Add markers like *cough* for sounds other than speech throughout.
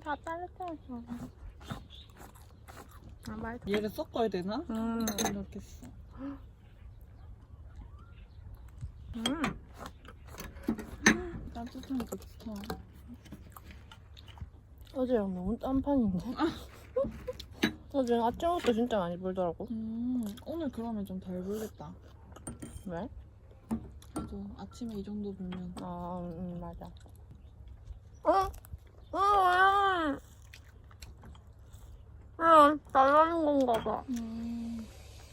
다 따뜻해서. 아, 맛있다. 얘를 섞어야 되나? 음. 음. 따뜻한 게 좋다. 어제랑 너무 딴판인데? *laughs* 어제 아침부터 진짜 많이 불더라고. 음, 오늘 그러면 좀 덜 불겠다. 왜? 그래도 아침에 이 정도 불면. 아, 음, 맞아. 어? 어, 왜? 응, 달라는 건가 봐. 음,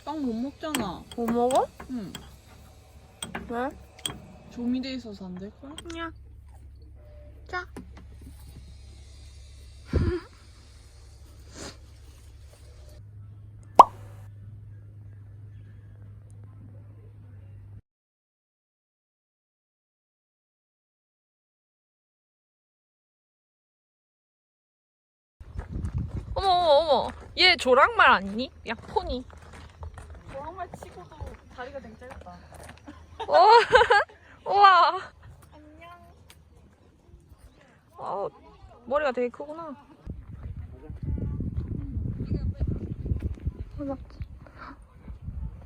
빵 못 먹잖아. 뭐 먹어? 응. 왜? 조미돼 있어서 안 될걸? 그냥. 자. 어머 어머 어머 얘 조랑말 아니니? 야 포니 조랑말 치고도 다리가 되게 짧다. 어, *laughs* 우와 안녕. 어, 머리가 되게 크구나.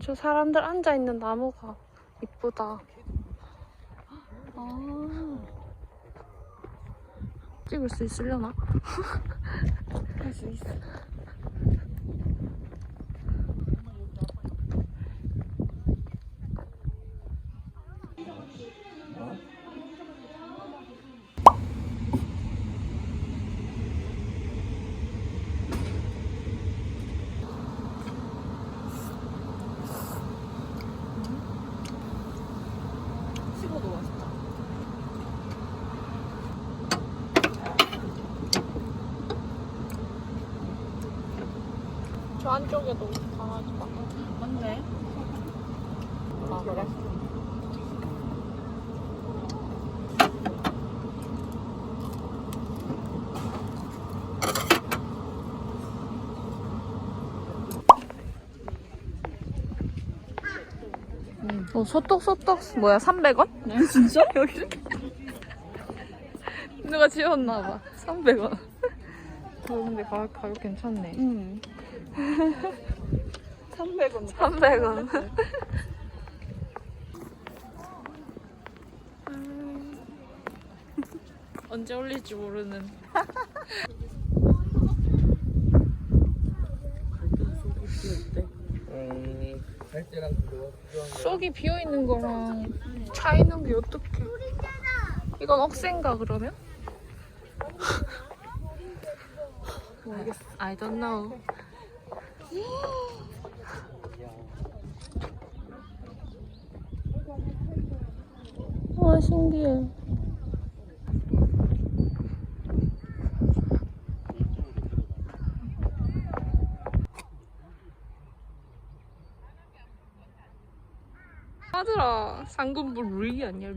저 사람들 앉아 있는 나무가 이쁘다. 아, 찍을 수 있으려나? 할 수 있어. 저 안쪽에도 강아지가. 맞네. 아, 그래? 어, 소떡소떡 뭐야 300원? 네, 진짜? *laughs* 여기 누가 지웠나봐 300원 그런데 가격, 가격 괜찮네 응. 300원. 300원 언제 올릴지 모르는 음, 거. 쏙이 비어 있는 거랑 차 있는 게 어떡해 이건 억센가 그러면? 모르겠어 I don't know 와 신기해. 하더라 상금부 리 아니야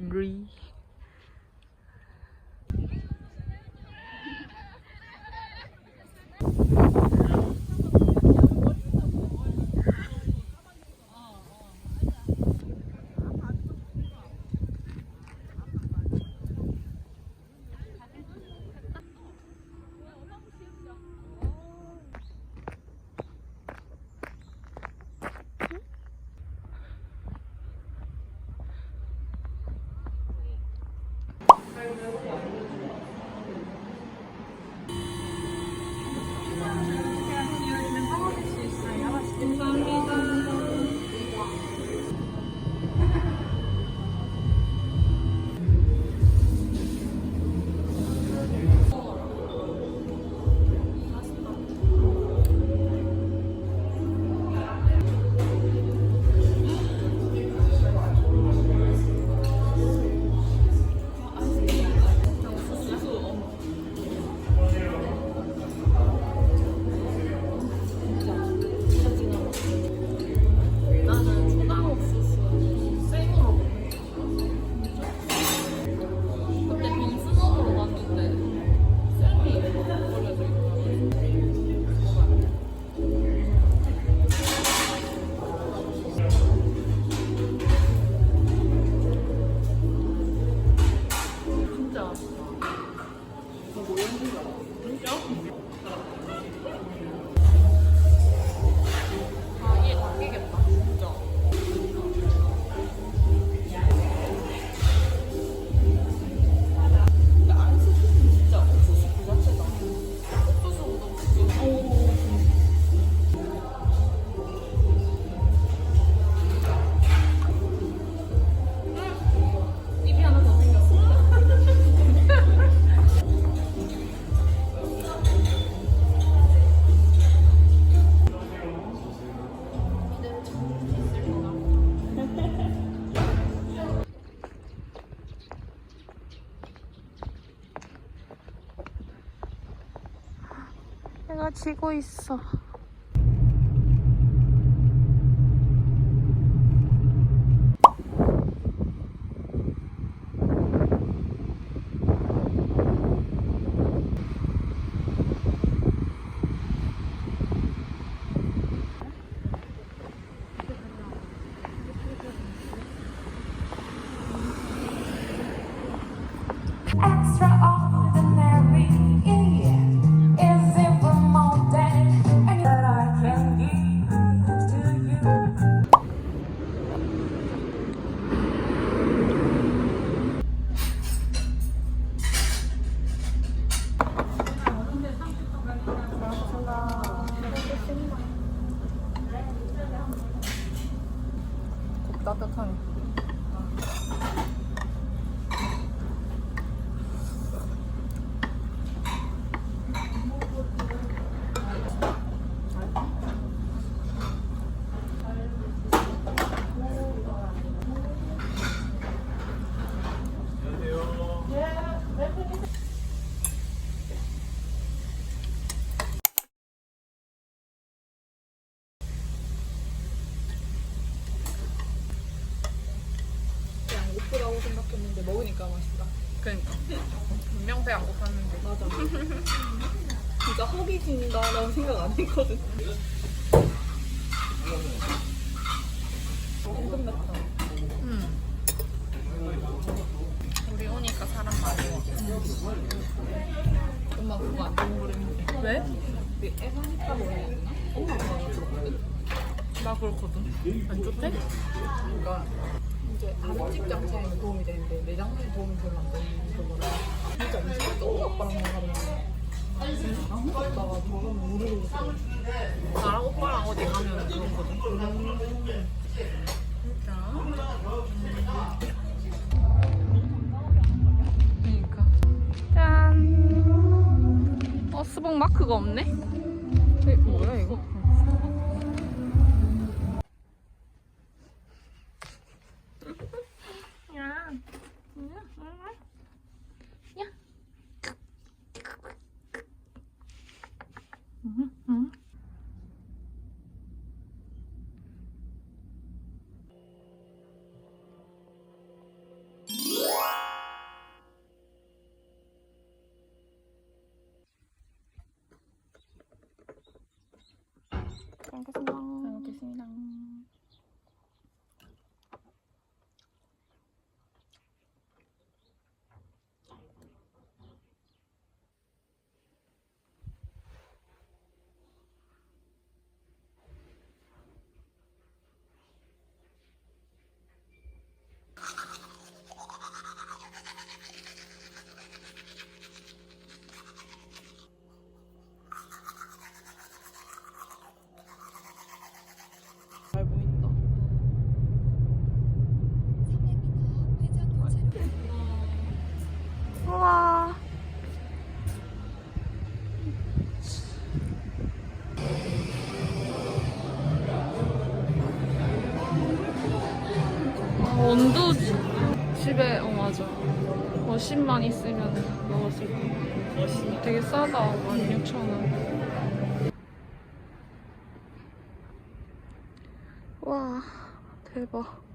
진짜? 비가 지고 있어. 진짜 허기진다라고 생각 안 했거든. 음. 우리 오니까 사람 많이 와. 엄마 그거 안 좋은 거랬는데. 왜? 근데 애사니까 먹어야 되나? 엄마가 먹었거든. 나 그렇거든. 안 좋대? 그러니까 이제 단집 자체에는 도움이 되는데 내장에 도움이 별로 안 되는 거거든. 진짜 음식을 너무 아빠랑 나가면 나랑 오빠랑 어디 가면 그렇거든. 그러니까. 짠. 어, 스봉 마크가 없네? 에, 뭐야, 이거? 잘 먹겠습니다. 잘 먹겠습니다. 집에 어 맞아. 머신만 있으면 먹었을 거. 되게 싸다. 16,000원. 와, 대박.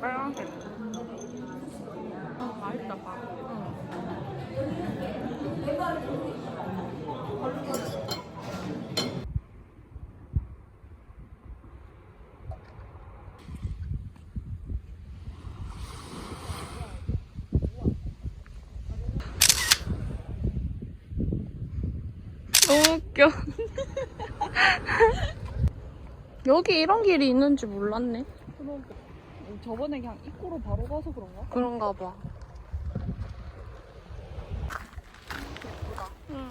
빨간색. 아, 맛있다, 밥. 응. 너무 웃겨. 여기 이런 길이 있는지 몰랐네. 저번에 그냥 입구로 바로 가서 그런가? 그런가 봐. 응.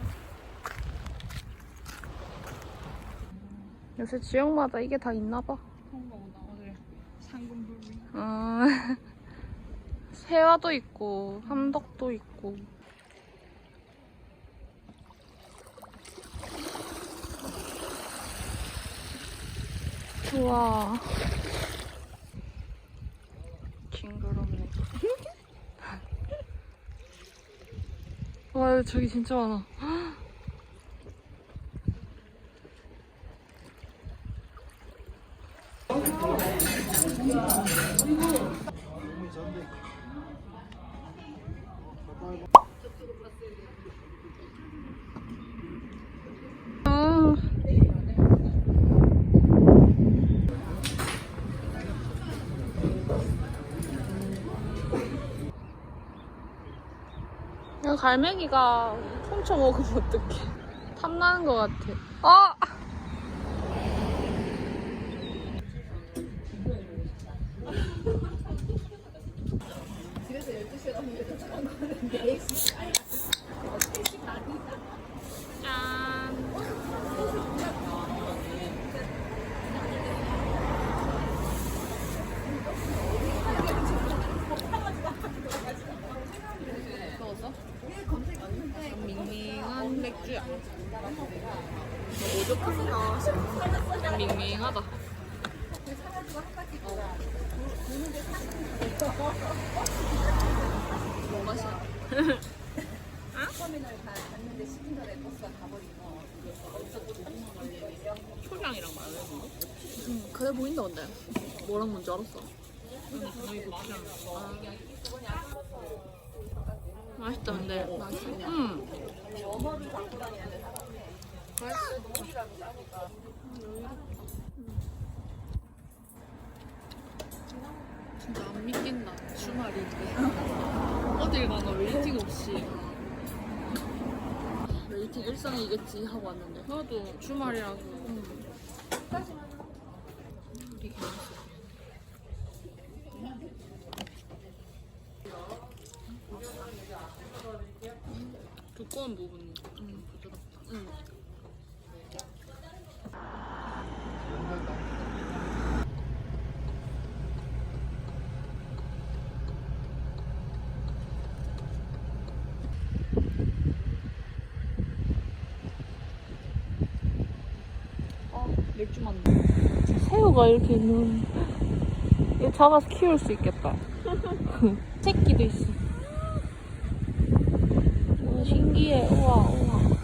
요새 지역마다 이게 다 있나 봐. 그런가 보다. 오늘 상금불미. 음. 세화도 있고 함덕도 있고. 우와. 징그럽네. *laughs* 와 저기 진짜 많아. *laughs* 갈매기가 훔쳐 먹으면 어떡해. 탐나는 것 같아. 아! 짠. 밍밍한 맥주야. 오죽하나 밍밍하다. 뭐 맛이야? 초장이랑 마요네즈. 응, 그래 보인다 근데. 뭐랑 뭔지 알았어. 아. 맛있다 근데. 응. 진짜 안 믿긴다. 주말인데. *laughs* 어딜 가나 웨이팅 없이. 웨이팅 일상이겠지 하고 왔는데. 나도 주말이라서. 응. 두꺼운 부분이 음, 부드럽다. 음. 맥주 맞네. 새우가 이렇게 있는. 이거 잡아서 키울 수 있겠다. *laughs* 새끼도 있어. 오, 신기해. 우와, 우와.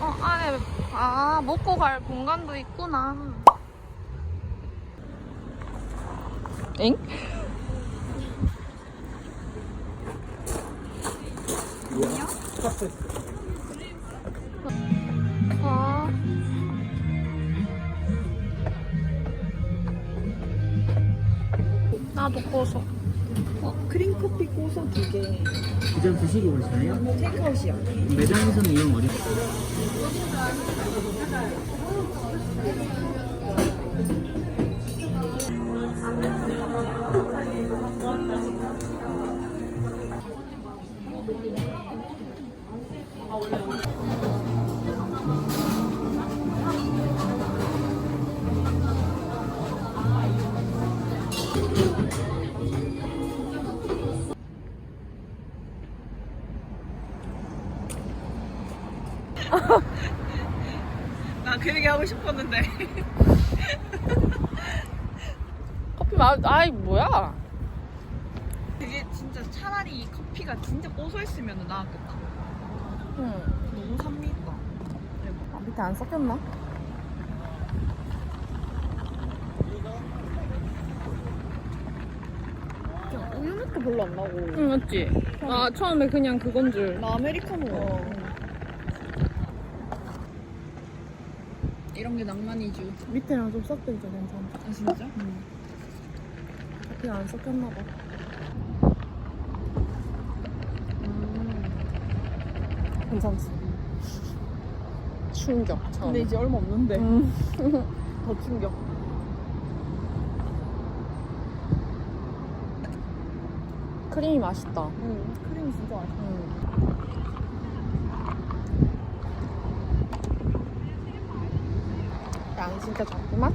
어, 안에, 아, 먹고 갈 공간도 있구나. 엥? 아. 나도 고소. 어, 크림커피 꼬서 두 개. 그점 드시고 오시나요? 테이크아웃이야. 매장에서는 이용 어디? 나 그 얘기 하고 싶었는데. *laughs* 커피 맛, 아이, 뭐야? 그게 진짜 차라리 이 커피가 진짜 고소했으면 나았겠다. 응. 너무 산미 있다. 아, 밑에 안 섞였나? 우유 맛도 별로 안 나고. 응, 맞지? 아, 처음에 그냥 그건 줄. 나 아메리카노. 이런 게 낭만이죠. 밑에랑 좀 섞여있어, 괜찮아. 아 진짜? 커피 안 섞였나 봐. 음. 괜찮지? 충격 처음. 근데 이제 얼마 없는데 *laughs* 더 충격 크림이 맛있다. 응 크림이 진짜 맛있어 양 진짜 작구만.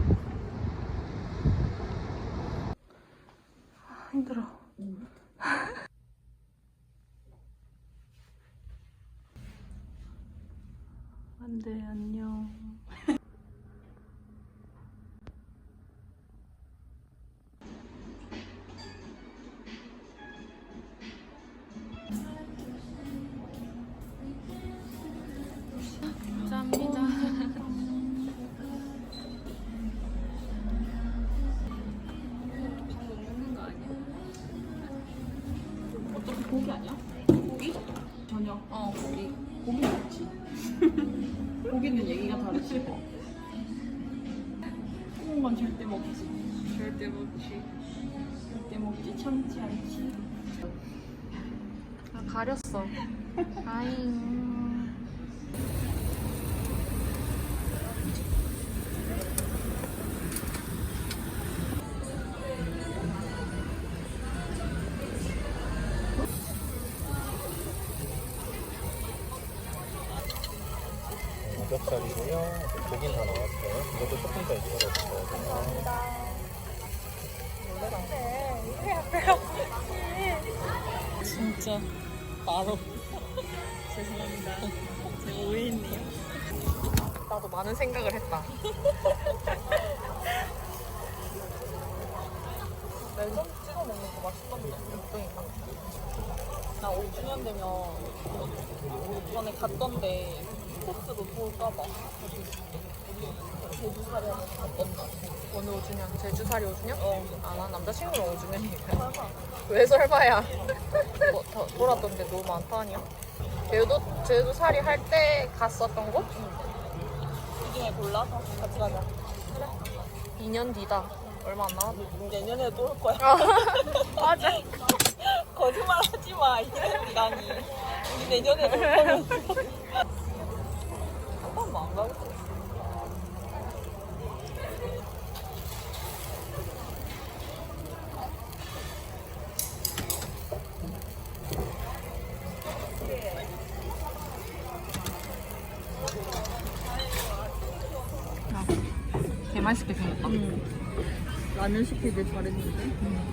어차피 고기 아니야? 고기? 저녁 어 고기. 고기 먹지 *laughs* 고기는 얘기가 다르지 구운 건 절대 먹지 절대 먹지 절대 먹지 참지 않지 아, 가렸어. 아잉. 진짜 바로 죄송합니다. 제가 오해했네요. 나도 많은 생각을 했다. 랜선 찍어 먹는 거 맛있던데. 나 5주년 되면 전에 갔던데 코스로 돌까봐 제주살이 하면 갔던다 오늘 5주년, 제주살이 5주년? 어. 아, 난 남자친구랑 5주년이니까. 왜 설마야? 뭐, 더, 돌았던 데 너무 많다 아니야? 제주도, 제주살이 할 때 갔었던 곳? 이 중에 골라서 같이 가자 2년 뒤다. 얼마 안 남았다. 내년에 또 올 거야 *laughs* 맞아. *laughs* 거짓말 하지 마 이년이라니 우리 내년에 올 거면 *laughs* 한 번만 안 가고 개 맛있게 생겼다. 라면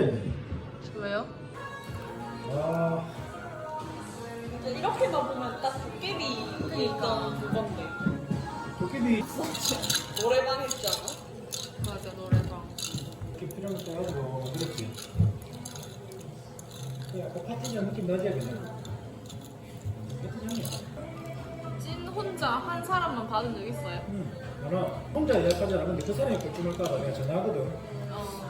이제. 왜요? 아, 이렇게만 보면 딱 도깨비 있던 그건데 도깨비 노래방 했잖아 맞아, 노래방. 이렇게 필요한 거 가지고 그렇지. 그 파티장 느낌 나지. 파티장이야. 찐 혼자 한 사람만 받은 적 있어요? 응. 나는 혼자 예약하지 않는데 그 사람이 걱정할까봐 내가 전화하거든.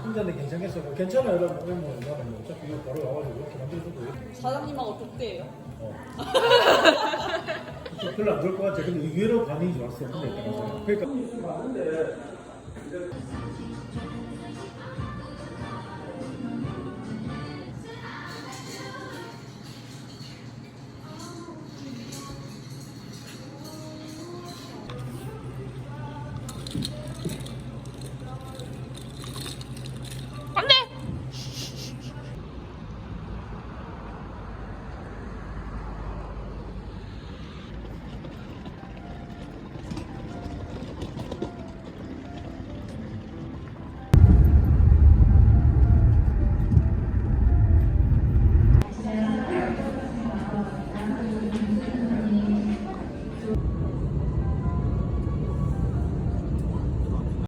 어. 혼자인데 괜찮겠어? 뭐 괜찮아요. 이러면 오면 내가 뭐 어차피 이거 바로 와가지고 이렇게 만들어주고. 사장님하고 독대예요 어. 좀 별로 안 좋을 것 같아. 근데 의외로 반응이 좋았어. 근데 그러니까.